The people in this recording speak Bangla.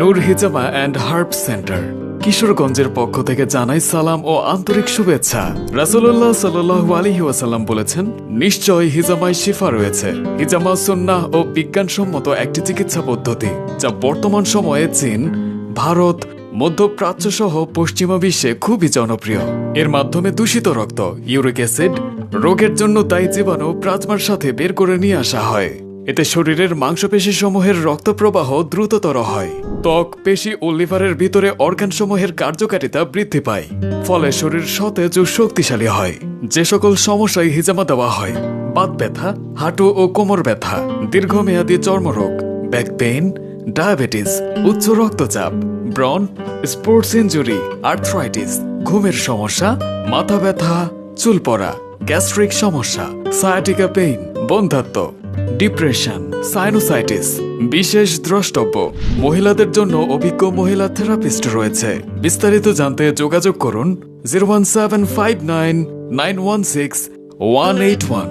Noor Hijama and herb centre, কিশোরগঞ্জের পক্ষ থেকে জানাই সালাম ও আন্তরিক শুভেচ্ছা। রাসুল্লাহ সাল্লু আলহি ওয়াসাল্লাম বলেছেন, নিশ্চয় হিজামায় শিফা রয়েছে। হিজামা সুন্নাহ ও বিজ্ঞানসম্মত একটি চিকিৎসা পদ্ধতি, যা বর্তমান সময়ে চীন, ভারত মধ্যপ্রাচ্য সহ পশ্চিমা বিশ্বে খুবই জনপ্রিয়। এর মাধ্যমে দূষিত রক্ত, ইউরিক অ্যাসিড, রোগের জন্য দায়ী জীবাণু প্লাজমার সাথে বের করে নিয়ে আসা হয়। এতে শরীরের মাংসপেশি সমূহের রক্ত প্রবাহ দ্রুততর হয়। ত্বক, পেশি ও লিভারের ভিতরে অর্গানসমূহের কার্যকারিতা বৃদ্ধি পায়, ফলে শরীর সতেজ ও শক্তিশালী হয়। যে সকল সমস্যায় হিজামা দেওয়া হয়, বাত ব্যথা, হাঁটু ও কোমর ব্যথা, দীর্ঘমেয়াদী চর্মরোগ, ব্যাক পেইন, ডায়াবেটিস, উচ্চ রক্তচাপ ব্রন স্পোর্টস ইঞ্জুরি আর্থ্রাইটিস, ঘুমের সমস্যা, মাথা ব্যথা, চুল পড়া, গ্যাস্ট্রিক সমস্যা সায়াটিকা পেইন বন্ধাত্ম ডিপ্রেশন, সাইনোসাইটিস, বিশেষ দ্রষ্টব্য। মহিলাদের জন্য অভিজ্ঞ মহিলা থেরাপিস্ট রয়েছে। বিস্তারিত জানতে যোগাযোগ করুন, zero one seven five nine nine one six, one eight one.